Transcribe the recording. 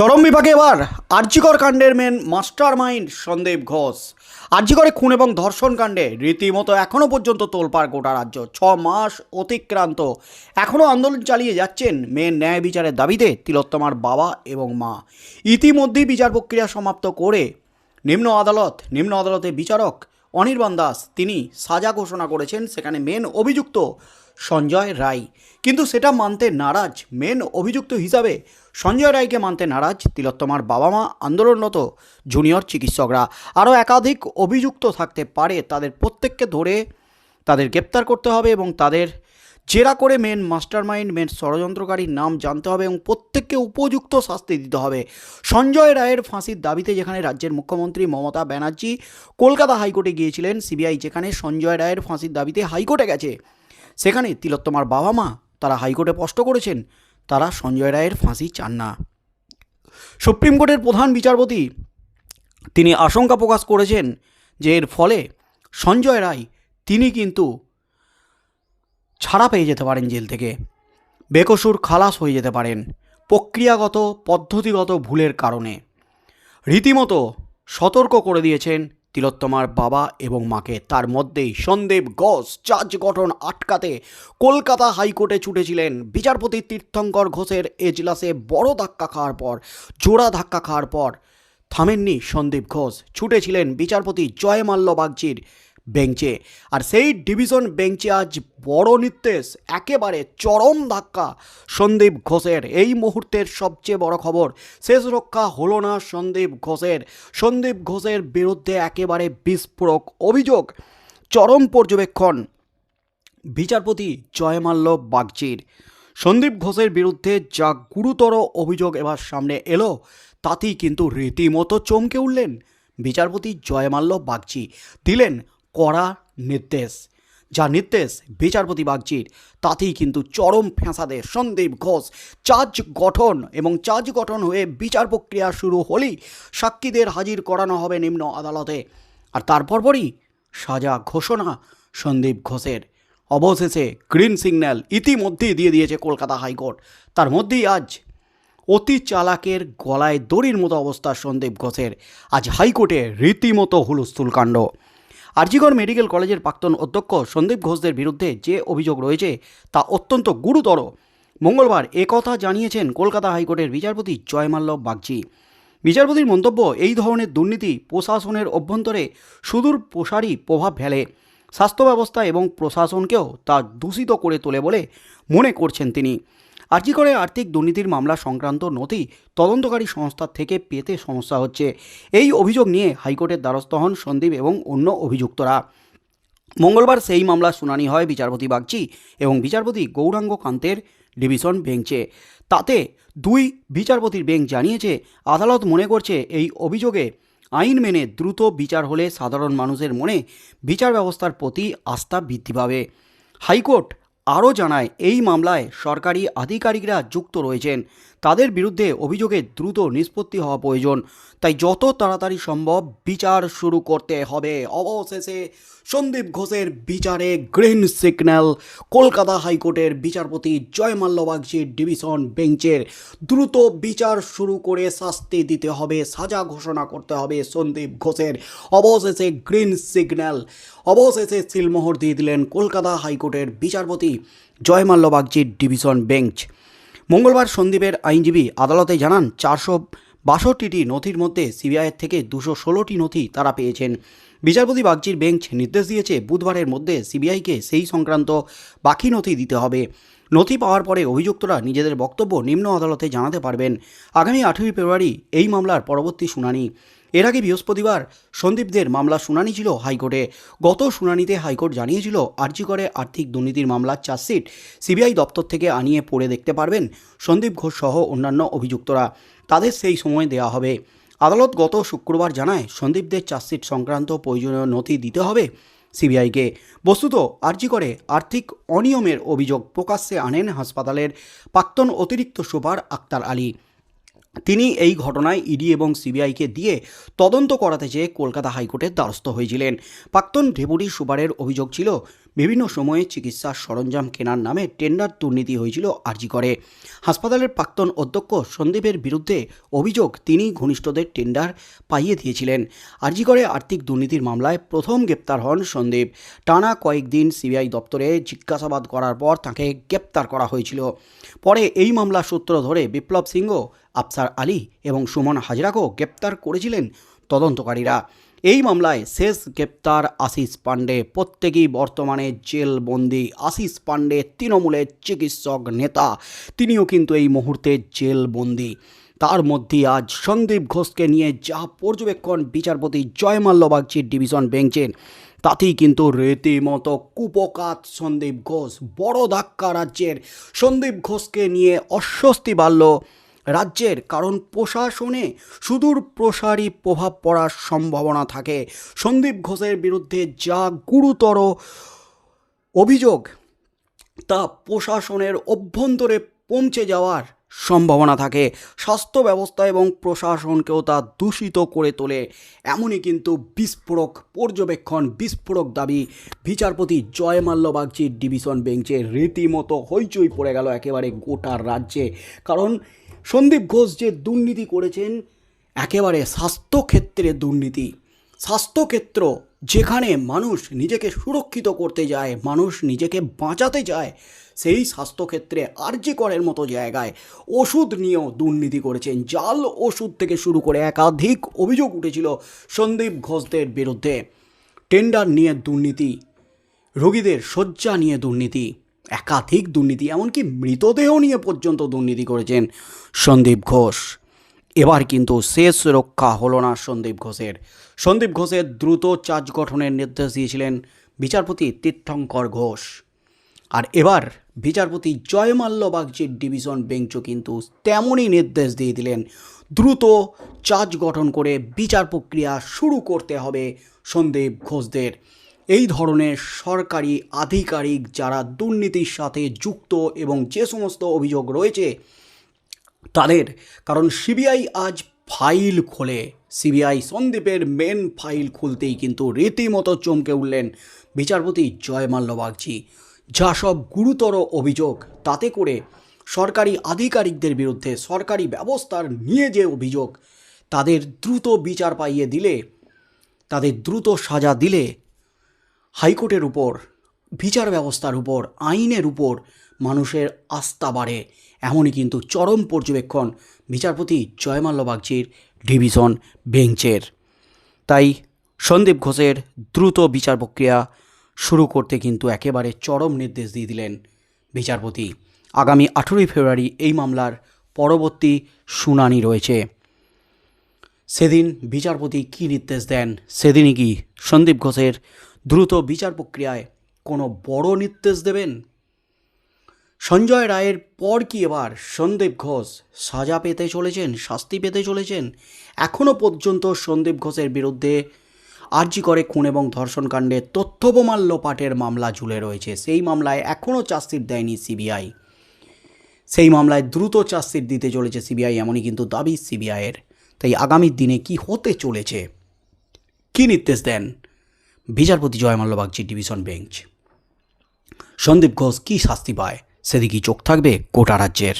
চরম বিভাগে এবার আর্যিকর কাণ্ডের main mastermind Sandip Ghosh. আর্যিকরে খুন এবং ধর্ষণ কাণ্ডে রীতিমতো এখনও পর্যন্ত তোলপাড় গোটা রাজ্য। ছ মাস অতিক্রান্ত। এখনও আন্দোলন চালিয়ে যাচ্ছেন মেন ন্যায় বিচারের দাবিতে তিলোত্তমার বাবা এবং মা। ইতিমধ্যেই বিচার প্রক্রিয়া সমাপ্ত করে নিম্ন আদালত নিম্ন আদালতের বিচারক অনির্বাণ দাস, তিনি সাজা ঘোষণা করেছেন, সেখানে মেন অভিযুক্ত সঞ্জয় রায়। কিন্তু সেটা মানতে নারাজ। মেন অভিযুক্ত হিসাবে সঞ্জয় রায়কে মানতে নারাজ তিলোত্তমার বাবা মা আন্দোলনরত জুনিয়র চিকিৎসকরা। আরও একাধিক অভিযুক্ত থাকতে পারে, তাদের প্রত্যেককে ধরে তাদের গ্রেপ্তার করতে হবে এবং তাদের জেরা করে মেন মাস্টারমাইন্ড মেন ষড়যন্ত্রকারীর নাম জানতে হবে এবং প্রত্যেককে উপযুক্ত শাস্তি দিতে হবে। সঞ্জয় রায়ের ফাঁসির দাবিতে যেখানে রাজ্যের মুখ্যমন্ত্রী মমতা ব্যানার্জি কলকাতা হাইকোর্টে গিয়েছিলেন, সিবিআই যেখানে সঞ্জয় রায়ের ফাঁসির দাবিতে হাইকোর্টে গেছে। সেখানে তিলোত্তমার বাবা মা তারা হাইকোর্টে স্পষ্ট করেছেন, তারা সঞ্জয় রায়ের ফাঁসি চান না। সুপ্রিম কোর্টের প্রধান বিচারপতি তিনি আশঙ্কা প্রকাশ করেছেন যে এর ফলে সঞ্জয় রায়, তিনি কিন্তু ছাড়া পেয়ে যেতে পারেন জেল থেকে। বেকসুর খালাস হয়ে যেতে পারেন প্রক্রিয়াগত, পদ্ধতিগত ভুলের কারণে। রীতিমতো সতর্ক করে দিয়েছেন তিলোত্তমার বাবা এবং মাকে। তার মধ্যেই সন্দীপ ঘোষ চার্জ গঠন আটকাতে কলকাতা হাইকোর্টে ছুটেছিলেন। বিচারপতি তীর্থঙ্কর ঘোষের এজলাসে বড় ধাক্কা খাওয়ার পর, জোড়া ধাক্কা খাওয়ার পর থামেননি সন্দীপ ঘোষ। ছুটেছিলেন বিচারপতি জয়মাল্য বাগচির বেঞ্চে। আর সেই ডিভিশন বেঞ্চে আজ বড় নির্দেশ, একেবারে চরম ধাক্কা সন্দীপ ঘোষের। এই মুহূর্তের সবচেয়ে বড় খবর, শেষ রক্ষা হলো না সন্দীপ ঘোষের। সন্দীপ ঘোষের বিরুদ্ধে একেবারে বিস্ফোরক অভিযোগ, চরম পর্যবেক্ষণ। বিচারপতি জয়মাল্য বাগচির। সন্দীপ ঘোষের বিরুদ্ধে যা গুরুতর অভিযোগ এবার সামনে এলো, তাতেই কিন্তু রীতিমতো চমকে উঠলেন বিচারপতি জয়মাল্য বাগচি। দিলেন কড়া নির্দেশ। যা নির্দেশ বিচারপতি বাগচির, তাতেই কিন্তু চরম ফ্যাঁসাদে সন্দীপ ঘোষ। চার্জ গঠন এবং চার্জ গঠন হয়ে বিচার প্রক্রিয়া শুরু হলেই সাক্ষীদের হাজির করানো হবে নিম্ন আদালতে। আর তারপর পরই সাজা ঘোষণা সন্দীপ ঘোষের। অবশেষে গ্রিন সিগন্যাল ইতিমধ্যেই দিয়ে দিয়েছে কলকাতা হাইকোর্ট। তার মধ্যেই আজ অতি চালাকের গলায় দড়ির মতো অবস্থা সন্দীপ ঘোষের। আজ হাইকোর্টে রীতিমতো হুলস্থুল কাণ্ড। আরজিগড় মেডিকেল কলেজের প্রাক্তন অধ্যক্ষ সন্দীপ ঘোষদের বিরুদ্ধে যে অভিযোগ রয়েছে তা অত্যন্ত গুরুতর। মঙ্গলবার একথা জানিয়েছেন কলকাতা হাইকোর্টের বিচারপতি জয়মাল্য বাগচি। বিচারপতির মন্তব্য, এই ধরনের দুর্নীতি প্রশাসনের অভ্যন্তরে সুদূর প্রসারী প্রভাব ফেলে। স্বাস্থ্য ব্যবস্থা এবং প্রশাসনকেও তা দূষিত করে তোলে বলে মনে করছেন তিনি। আর্জি করে আর্থিক দুর্নীতির মামলা সংক্রান্ত নথি তদন্তকারী সংস্থার থেকে পেতে সমস্যা হচ্ছে? এই অভিযোগ নিয়ে হাইকোর্টের দ্বারস্থ হন সন্দীপ এবং অন্য অভিযুক্তরা। মঙ্গলবার সেই মামলার শুনানি হয় বিচারপতি বাগচি এবং বিচারপতি গৌরাঙ্গ কান্তের ডিভিশন বেঞ্চে। তাতে দুই বিচারপতির বেঞ্চ জানিয়েছে, আদালত মনে করছে এই অভিযোগে আইন মেনে দ্রুত বিচার হলে সাধারণ মানুষের মনে বিচার ব্যবস্থার প্রতি আস্থা বৃদ্ধি পাবে। হাইকোর্ট আরও জানায় এই মামলায় সরকারি আধিকারিকরা যুক্ত রয়েছেন। তাদের বিরুদ্ধে অভিযোগে দ্রুত নিষ্পত্তি হওয়া প্রয়োজন। তাই যত তাড়াতাড়ি সম্ভব বিচার শুরু করতে হবে। অবশেষে সন্দীপ ঘোষের বিচারে গ্রিন সিগন্যাল। কলকাতা হাইকোর্টের বিচারপতি জয়মাল্য বাগচির ডিভিশন বেঞ্চের দ্রুত বিচার শুরু করে শাস্তি দিতে হবে, সাজা ঘোষণা করতে হবে সন্দীপ ঘোষের। অবশেষে গ্রিন সিগন্যাল। অবশেষে সিলমোহর দিয়ে দিলেন কলকাতা হাইকোর্টের বিচারপতি জয়মাল্য বাগচির ডিভিশন বেঞ্চ। মঙ্গলবার সন্দীপের আইনজীবী আদালতে জানান, চারশো বাষট্টিটি নথির মধ্যে সিবিআইয়ের থেকে দুশো ষোলোটি নথি তারা পেয়েছেন। বিচারপতি বাগচির বেঞ্চ নির্দেশ দিয়েছে, বুধবারের মধ্যে সিবিআইকে সেই সংক্রান্ত বাকি নথি দিতে হবে। নথি পাওয়ার পরে অভিযুক্তরা নিজেদের বক্তব্য নিম্ন আদালতে জানাতে পারবেন। আগামী আঠেরোই ফেব্রুয়ারি এই মামলার পরবর্তী শুনানি। এর আগে বৃহস্পতিবার সন্দীপদের মামলা শুনানি ছিল হাইকোর্টে। গত শুনানিতে হাইকোর্ট জানিয়েছিল, আর্জি করে আর্থিক দুর্নীতির মামলার চার্জশিট সিবিআই দপ্তর থেকে আনিয়ে পড়ে দেখতে পারবেন সন্দীপ ঘোষ সহ অন্যান্য অভিযুক্তরা। তাদের সেই সময় দেওয়া হবে। আদালত গত শুক্রবার জানায়, সন্দীপদের চার্জশিট সংক্রান্ত প্রয়োজনীয় নথি দিতে হবে সিবিআইকে। বস্তুত, আর্জি করে আর্থিক অনিয়মের অভিযোগ প্রকাশ্যে আনেন হাসপাতালের প্রাক্তন অতিরিক্ত সুপার আক্তার আলী। তিনি এই ঘটনায় ইডি এবং সিবিআইকে দিয়ে তদন্ত করাতে চেয়ে কলকাতা হাইকোর্টের দ্বারস্থ হয়েছিলেন। প্রাক্তন ডেপুটি সুপারের অভিযোগ ছিল, বিভিন্ন সময়ে চিকিৎসার সরঞ্জাম কেনার নামে টেন্ডার দুর্নীতি হয়েছিল আর্জি করে। হাসপাতালের প্রাক্তন অধ্যক্ষ সন্দীপের বিরুদ্ধে অভিযোগ তিনি ঘনিষ্ঠদের টেন্ডার পাইয়ে দিয়েছিলেন। আর্জি করে আর্থিক দুর্নীতির মামলায় প্রথম গ্রেপ্তার হন সন্দীপ। টানা কয়েকদিন সিবিআই দপ্তরে জিজ্ঞাসাবাদ করার পর তাকে গ্রেপ্তার করা হয়েছিল। পরে এই মামলা সূত্র ধরে বিপ্লব সিংহ আফসার আলী এবং সুমন হাজরাকেও গ্রেপ্তার করেছিলেন তদন্তকারীরা। এই মামলায় শেষ গ্রেপ্তার আশিস পাণ্ডে। প্রত্যেকেই বর্তমানে জেলবন্দি। আশিস পাণ্ডে তৃণমূলের চিকিৎসক নেতা। তিনিও কিন্তু এই মুহূর্তে জেলবন্দি। তার মধ্যে আজ সন্দীপ ঘোষকে নিয়ে যা পর্যবেক্ষণ বিচারপতি জয়মাল্য বাগচির ডিভিশন বেঞ্চের তাতেই কিন্তু রীতিমতো কুপকাত সন্দীপ ঘোষ। বড় ধাক্কা রাজ্যের সন্দীপ ঘোষকে নিয়ে অস্বস্তি বাড়ল রাজ্যের কারণ প্রশাসনে সুদূর প্রসারী প্রভাব পড়ার সম্ভাবনা থাকে। সন্দীপ ঘোষের বিরুদ্ধে যা গুরুতর অভিযোগ, তা প্রশাসনের অভ্যন্তরে পৌঁছে যাওয়ার সম্ভাবনা থাকে। স্বাস্থ্য ব্যবস্থা এবং প্রশাসনকেও তা দূষিত করে তোলে। এমনই কিন্তু বিস্ফোরক পর্যবেক্ষণ, বিস্ফোরক দাবি। বিচারপতি জয়মাল্য বাগচির ডিভিশন বেঞ্চে রীতিমতো হইচই পড়ে গেল একেবারে গোটা রাজ্যে। কারণ সন্দীপ ঘোষ যে দুর্নীতি করেছেন, একেবারে স্বাস্থ্যক্ষেত্রে দুর্নীতি। স্বাস্থ্যক্ষেত্র যেখানে মানুষ নিজেকে সুরক্ষিত করতে যায়, মানুষ নিজেকে বাঁচাতে চায় সেই স্বাস্থ্যক্ষেত্রে আরজি করের মতো জায়গায় ওষুধ নিয়েও দুর্নীতি করেছেন। জাল ওষুধ থেকে শুরু করে একাধিক অভিযোগ উঠেছিল সন্দীপ ঘোষদের বিরুদ্ধে। টেন্ডার নিয়ে দুর্নীতি, রোগীদের শয্যা নিয়ে দুর্নীতি একাধিক দুর্নীতি, এমনকি মৃতদেহ নিয়ে পর্যন্ত দুর্নীতি করেছেন সন্দীপ ঘোষ। এবার কিন্তু শেষ রক্ষা হলো না সন্দীপ ঘোষের। সন্দীপ ঘোষের দ্রুত চার্জ গঠনের নির্দেশ দিয়েছিলেন বিচারপতি তীর্থঙ্কর ঘোষ। আর এবার বিচারপতি জয়মাল্য বাগচির ডিভিশন বেঞ্চও কিন্তু তেমনই নির্দেশ দিয়ে দিলেন, দ্রুত চার্জ গঠন করে বিচার প্রক্রিয়া শুরু করতে হবে সন্দীপ ঘোষদের। এই ধরনের সরকারি আধিকারিক যারা দুর্নীতির সাথে যুক্ত এবং যে সমস্ত অভিযোগ রয়েছে, তাদের, কারণ সিবিআই আজ ফাইল খোলে। সিবিআই সন্দীপের মেন ফাইল খুলতেই কিন্তু রীতিমতো চমকে উঠলেন বিচারপতি জয়মাল্য বাগচি। যা সব গুরুতর অভিযোগ, তাতে করে সরকারি আধিকারিকদের বিরুদ্ধে সরকারি ব্যবস্থার নিয়ে যে অভিযোগ, তাদের দ্রুত বিচার পাইয়ে দিলে, তাদের দ্রুত সাজা দিলে হাইকোর্টের উপর, বিচার ব্যবস্থার উপর, আইনের উপর মানুষের আস্থা বাড়ে। এমনই কিন্তু চরম পর্যবেক্ষণ বিচারপতি জয়মাল্য বাগচির ডিভিশন বেঞ্চের। তাই সন্দীপ ঘোষের দ্রুত বিচার প্রক্রিয়া শুরু করতে কিন্তু একেবারে চরম নির্দেশ দিয়ে দিলেন বিচারপতি। আগামী আঠেরোই ফেব্রুয়ারি এই মামলার পরবর্তী শুনানি রয়েছে। সেদিন বিচারপতি কী নির্দেশ দেন, সেদিনই কি সন্দীপ ঘোষের দ্রুত বিচার প্রক্রিয়ায় কোনো বড় নির্দেশ দেবেন? সঞ্জয় রায়ের পর কি এবার সন্দীপ ঘোষ সাজা পেতে চলেছেন, শাস্তি পেতে চলেছেন? এখনও পর্যন্ত সন্দীপ ঘোষের বিরুদ্ধে আর্জি করে খুন এবং ধর্ষণকাণ্ডে তথ্যপ্রমাণ লোপাটের মামলা ঝুলে রয়েছে। সেই মামলায় এখনও চার্জশিট দেয়নি সিবিআই। সেই মামলায় দ্রুত চার্জশিট দিতে চলেছে সিবিআই, এমনই কিন্তু দাবি সিবিআইয়ের। তাই আগামী দিনে কি হতে চলেছে? কি নির্দেশ দেন? বিচারপতি জয়মাল্য বাগচির ডিভিশন বেঞ্চ। সন্দীপ ঘোষ কী শাস্তি পায়? সেদিকেই চোখ থাকবে কোটা রাজ্যের।